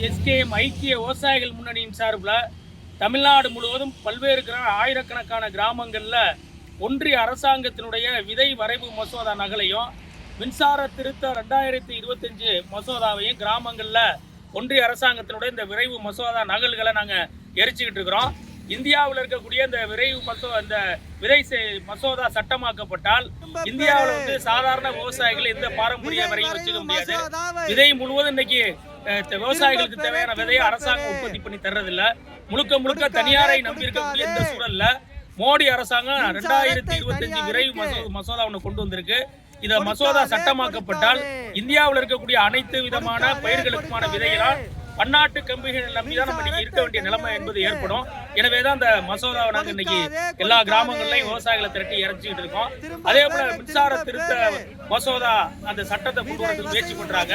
SKM ஐக்கிய விவசாயிகள் முன்னணியின் சார்பில் தமிழ்நாடு முழுவதும் பல்வேறு கிரா ஆயிரக்கணக்கான கிராமங்களில் ஒன்றிய அரசாங்கத்தினுடைய விதை வரைவு மசோதா நகலையும் மின்சார திருத்த ரெண்டாயிரத்தி இருபத்தஞ்சு மசோதாவையும் கிராமங்களில் ஒன்றிய அரசாங்கத்தினுடைய இந்த விரைவு மசோதா நகல்களை நாங்கள் எரிச்சுக்கிட்டு இருக்கிறோம். இந்தியாவில் இருக்கக்கூடிய இந்த விரைவு மசோ இந்த விதை மசோதா சட்டமாக்கப்பட்டால் இந்தியாவில் வந்து சாதாரண விவசாயிகள் எந்த பாரம்பரிய வரையும் வச்சுக்க முடியாது. விதை முழுவதும் இன்னைக்கு விவசாயிகளுக்கு தேவையான விதையை அரசாங்கம் உற்பத்தி பண்ணி தர்றதில்ல. முழுக்க முழுக்க தனியாரை நம்பி இருக்கக்கூடிய இந்த சூழல்ல மோடி அரசாங்கம் ரெண்டாயிரத்தி இருபத்தஞ்சு விரைவு மசோ- மசோதா ஒன்று கொண்டு வந்திருக்கு. இத மசோதா சட்டமாக்கப்பட்டால் இந்தியாவில் இருக்கக்கூடிய அனைத்து விதமான பயிர்களுக்குமான விதைகளால் பன்னாட்டு கம்பெனிகள் நம்பி தான் நம்ம இருக்க வேண்டிய நிலைமை என்பது ஏற்படும். எனவே தான் அந்த மசோதாவை நாங்கள் இன்னைக்கு எல்லா கிராமங்கள்லையும் விவசாயிகளை திரட்டி இறச்சிக்கிட்டு இருக்கோம். அதே போல மின்சார திருத்த மசோதா அந்த சட்டத்தை கொண்டு வரதுக்கு முயற்சி பண்றாங்க.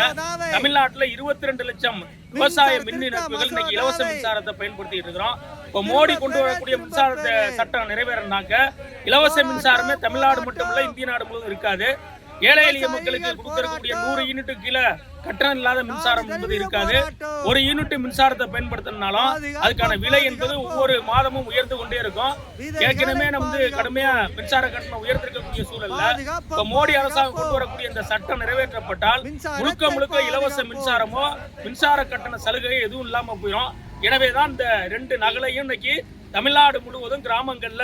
தமிழ்நாட்டுல இருபத்தி ரெண்டு லட்சம் விவசாய மின் இணைப்புகள் இன்னைக்கு இலவச மின்சாரத்தை பயன்படுத்திட்டு இருக்கிறோம். இப்போ மோடி கொண்டு வரக்கூடிய மின்சார சட்டம் நிறைவேறினாக்க இலவச மின்சாரமே தமிழ்நாடு மட்டும் இல்ல இந்திய நாடு முழுவதும் இருக்காது. ஏழை எளிய மக்களுக்கு கொடுக்கக்கூடிய நூறு யூனிட் கீழே கட்டணம் இல்லாத மின்சாரம் என்பது இருக்காது. ஒரு யூனிட் மின்சாரத்தை பயன்படுத்தினாலும் அதுக்கான விலை என்பது ஒவ்வொரு மாதமும் உயர்ந்து கொண்டே இருக்கும். ஏற்கனவே நம்ம வந்து கடுமையா மின்சார கட்டணம் உயர்ந்திருக்கக்கூடிய சூழல்ல இப்ப மோடி அரசாங்கம் கொண்டு வரக்கூடிய இந்த சட்டம் நிறைவேற்றப்பட்டால் முழுக்க முழுக்க இலவச மின்சாரமோ மின்சார கட்டண சலுகை எதுவும் இல்லாம போயிடும். எனவே தான் இந்த ரெண்டு நகலையும் இன்னைக்கு தமிழ்நாடு முழுவதும் கிராமங்கள்ல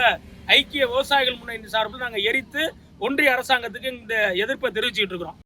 ஐக்கிய விவசாயிகள் முன்னணி சார்பில் நாங்க எரித்து ஒன்றிய அரசாங்கத்துக்கு இந்த எதிர்ப்பை தெரிவிச்சுட்டு இருக்கிறோம்.